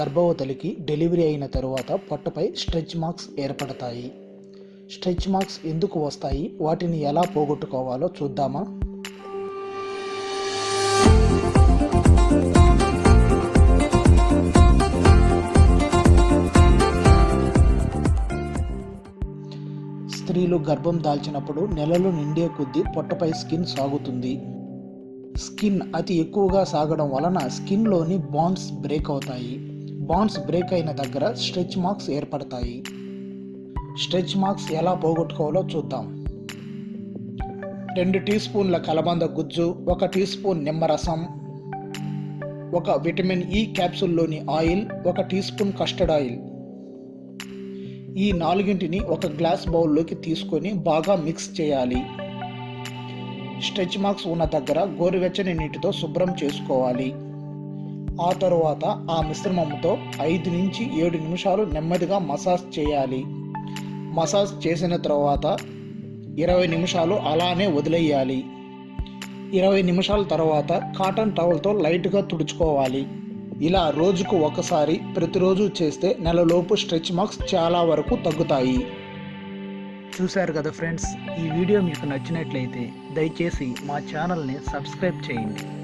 గర్భవతులకి delivery అయిన తరువాత పొట్టపై స్ట్రెచ్ మార్క్స్ ఏర్పడతాయి. స్ట్రెచ్ మార్క్స్ ఎందుకు వస్తాయి? వాటిని ఎలా పోగొట్టుకోవాలో చూద్దామా? స్త్రీలు గర్భం దాల్చినప్పుడు నెలలు నిండే కొద్దీ పొట్టపై స్కిన్ సాగుతుంది. స్కిన్ అతి ఎక్కువగా సాగడం వలన స్కిన్లోని బాండ్స్ బ్రేక్ అవుతాయి. బాండ్స్ బ్రేక్ అయిన దగ్గర స్ట్రెచ్ మార్క్స్ ఏర్పడతాయి. స్ట్రెచ్ మార్క్స్ ఎలా పోగొట్టుకోవాలో చూద్దాం. రెండు టీ స్పూన్ల కలబంద గుజ్జు ఒక టీ స్పూన్ నిమ్మరసం ఒక విటమిన్ e ఈ క్యాప్సూల్లోని ఆయిల్ ఒక టీ స్పూన్ కస్టర్డ్ ఆయిల్. ఈ నాలుగింటిని ఒక గ్లాస్ బౌల్లోకి తీసుకొని బాగా మిక్స్ చేయాలి. స్ట్రెచ్ మార్క్స్ ఉన్న దగ్గర గోరువెచ్చని నీటితో శుభ్రం చేసుకోవాలి. ఆ తరువాత ఆ మిశ్రమంతో ఐదు నుంచి ఏడు నిమిషాలు నెమ్మదిగా మసాజ్ చేయాలి. మసాజ్ చేసిన తర్వాత ఇరవై నిమిషాలు అలానే వదిలేయాలి. ఇరవై నిమిషాల తర్వాత కాటన్ టవల్తో లైట్గా తుడుచుకోవాలి. ఇలా రోజుకు ఒకసారి ప్రతిరోజు చేస్తే నెలలోపు స్ట్రెచ్ మార్క్స్ చాలా వరకు తగ్గుతాయి. చూశారు కదా ఫ్రెండ్స్ ఈ వీడియో మీకు నచ్చినట్లయితే దయచేసి మా ఛానల్ని సబ్స్క్రైబ్ చేయండి.